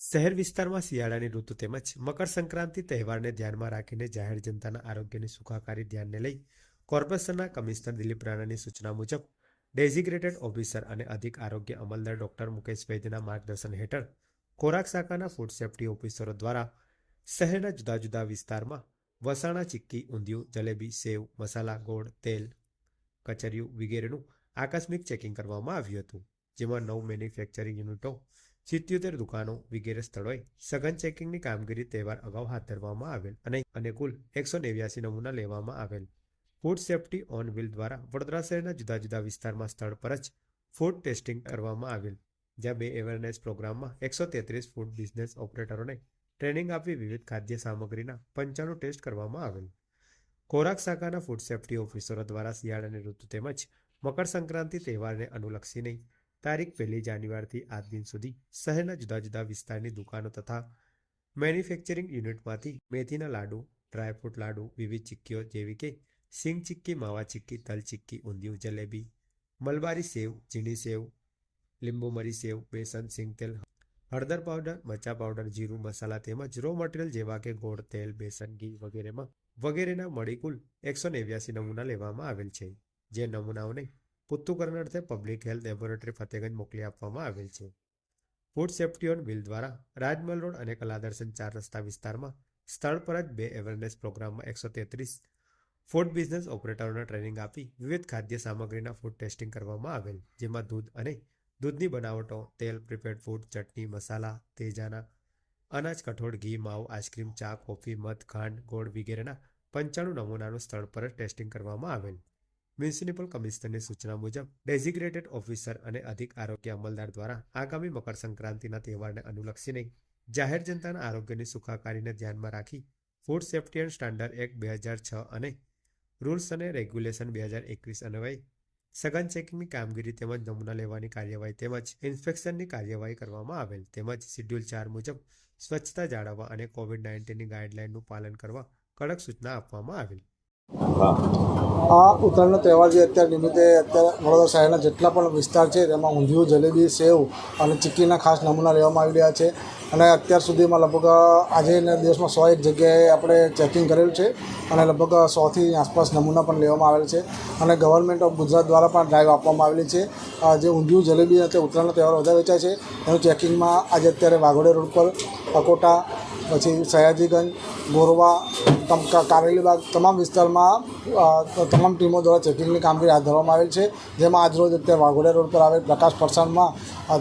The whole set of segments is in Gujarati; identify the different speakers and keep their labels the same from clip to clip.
Speaker 1: શહેર વિસ્તારમાં શિયાળાની ઋતુ તેમજ મકર સંક્રાંતિ તહેવારને ધ્યાનમાં રાખીને જાહેર જનતાના આરોગ્યની સુખાકારી ધ્યાનને લઈ કોર્પોરેશનના કમિશનર દિલીપ રાણાની સૂચના મુજબ ડેઝિગ્રેટેડ ઓફિસર અને અધિક આરોગ્ય અમલદાર ડોક્ટર મુકેશ વૈદ્યના માર્ગદર્શન હેઠળ ખોરાક શાખાના ફૂડ સેફ્ટી ઓફિસરો દ્વારા શહેરના જુદા જુદા વિસ્તારમાં વસાણા, ચીક્કી, ઊંધિયું, જલેબી, સેવ, મસાલા, ગોળ, તેલ, કચરિયું વગેરેનું આકસ્મિક ચેકિંગ કરવામાં આવ્યું હતું, જેમાં નવ મેન્યુફેક્ચરિંગ યુનિટો સિત્યોતેર દુકાનો વગેરે સ્થળોએ સઘન ચેકિંગની કામગીરી તહેવાર અગાઉ હાથ ધરવામાં આવેલ અને કુલ એકસો નેવ્યાસી નમૂના લેવામાં આવેલ. ફૂડ સેફ્ટી ઓન વ્હીલ દ્વારા વડોદરા શહેરના જુદા જુદા વિસ્તારમાં સ્થળ પર જ ફૂડ ટેસ્ટિંગ કરવામાં આવેલ, જ્યાં બે અવેરનેસ પ્રોગ્રામમાં એકસો તેત્રીસ ફૂડ બિઝનેસ ઓપરેટરોને ટ્રેનિંગ આપી વિવિધ ખાદ્ય સામગ્રીના પંચાણું ટેસ્ટ કરવામાં આવેલ. ખોરાક શાખાના ફૂડ સેફ્ટી ઓફિસરો દ્વારા શિયાળાની ઋતુ તેમજ મકર સંક્રાંતિ તહેવારને અનુલક્ષીને તારીખ પહેલી જાન્યુઆરીથી આજ દિન સુધી શહેરના જુદા જુદા વિસ્તારની દુકાનો તથા મેન્યુફેક્ચરિંગ યુનિટમાંથી મેથીના લાડુ ડ્રાયફ્રૂટ લાડુ, વિવિધ ચીક્કીઓ જેવી કે સિંગ ચીક્કી, માવા ચીક્કી, તલ ચીક્કી, ઊંધિયું, જલેબી, મલબારી સેવ, ઝીણી સેવ, લીંબુ મરી સેવ, બેસન, સિંગ તેલ, હળદર પાવડર, મરચા પાવડર, જીરું, મસાલા તેમજ રો મટીરિયલ જેવા કે ગોળ, તેલ, બેસન, ઘી વગેરેમાં વગેરેના મળી કુલ એકસો નેવ્યાસી નમૂના લેવામાં આવેલ છે, જે નમૂનાઓને પૃથ્થકરણ અર્થે પબ્લિક હેલ્થ લેબોરેટરી ફતેગંજ મોકલી આપવામાં આવેલ છે. ફૂડ સેફ્ટી ઓન વ્હીલ દ્વારા રાજમલ રોડ અને કલાદર્શન ચાર રસ્તા વિસ્તારમાં સ્થળ પર જ બે અવેરનેસ પ્રોગ્રામમાં એકસો તેત્રીસ ફૂડ બિઝનેસ ઓપરેટરોને ટ્રેનિંગ આપી વિવિધ ખાદ્ય સામગ્રીના ફૂડ ટેસ્ટિંગ કરવામાં આવેલ, જેમાં દૂધ અને દૂધની બનાવટો, તેલ પ્રિપેર્ડ ફૂડ ચટણી, મસાલા, તેજાના અનાજ, કઠોળ, ઘી, માવ આઈસ્ક્રીમ ચા કોફી મધ, ખાંડ, ગોળ વગેરેના પંચાણું નમૂનાનું સ્થળ પર ટેસ્ટિંગ કરવામાં આવેલ. મ્યુનિસિપલ કમિશનરની સૂચના મુજબ ડેઝિગ્રેટેડ ઓફિસર અને અધિક આરોગ્ય અમલદાર દ્વારા આગામી મકર સંક્રાંતિના તહેવારને અનુલક્ષીને જાહેર જનતાના આરોગ્યની સુખાકારીને ધ્યાનમાં રાખી, food safety and standard act બે હજાર છ અને રૂલ્સ અને રેગ્યુલેશન બે હજાર એકવીસ અન્વયે સઘન ચેકિંગની કામગીરી તેમજ નમૂના લેવાની કાર્યવાહી તેમજ ઇન્સ્પેક્શનની કાર્યવાહી કરવામાં આવેલ તેમજ શિડ્યુલ ચાર મુજબ સ્વચ્છતા જાળવવા અને કોવિડ નાઇન્ટીનની ગાઈડલાઇનનું પાલન કરવા કડક સૂચના આપવામાં આવેલ.
Speaker 2: આ ઉત્તરાયણનો તહેવાર જે અત્યારે નિમિત્તે અત્યારે વડોદરા શહેરના જેટલા પણ વિસ્તાર છે, તેમાં ઊંધિયું, જલેબી, સેવ અને ચીક્કીના ખાસ નમૂના લેવામાં આવી રહ્યા છે. અને અત્યાર સુધીમાં લગભગ આજે દિવસમાં સો એક જગ્યાએ આપણે ચેકિંગ કરેલું છે અને લગભગ સોથી આસપાસ નમૂના પણ લેવામાં આવેલ છે. અને ગવર્મેન્ટ ઓફ ગુજરાત દ્વારા પણ ડ્રાઈવ આપવામાં આવેલી છે. જે ઊંધિયું, જલેબી અને ઉત્તરાયણનો તહેવાર વધારે વેચાય છે. એનું ચેકિંગમાં આજે અત્યારે વાઘોડે રોડ પર અકોટા પછી સયાજીગંજ ગોરવા કારેલીબાગ તમામ વિસ્તારમાં તમામ ટીમો દ્વારા ચેકિંગની કામગીરી હાથ ધરવામાં આવેલ છે જેમાં આજરોજ અત્યારે વાઘોડિયા રોડ પર આવેલ પ્રકાશ પરસાણમાં અ,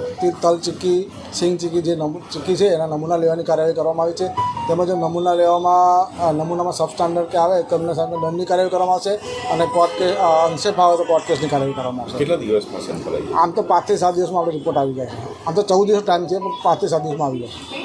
Speaker 2: તલ ચીક્કી સિંગ ચીક્કી જે ચીક્કી છે એના નમૂના લેવાની કાર્યવાહી કરવામાં આવી છે. તેમજ નમૂના લેવામાં નમૂનામાં સબ સ્ટાન્ડર્ડ કે આવે તો એમને સામે દંડની કાર્યવાહી કરવામાં આવશે અને કોર્ટ કે અંશે ફાવે તો કોર્ટ કેસની કાર્યવાહી કરવામાં આવશે.
Speaker 3: કેટલા દિવસમાં
Speaker 2: આમ તો પાંચથી સાત દિવસમાં આપણે રિપોર્ટ આવી જાય આમ તો ચૌદ દિવસ ટાઈમ છે પણ પાંચથી સાત દિવસમાં આવી જાય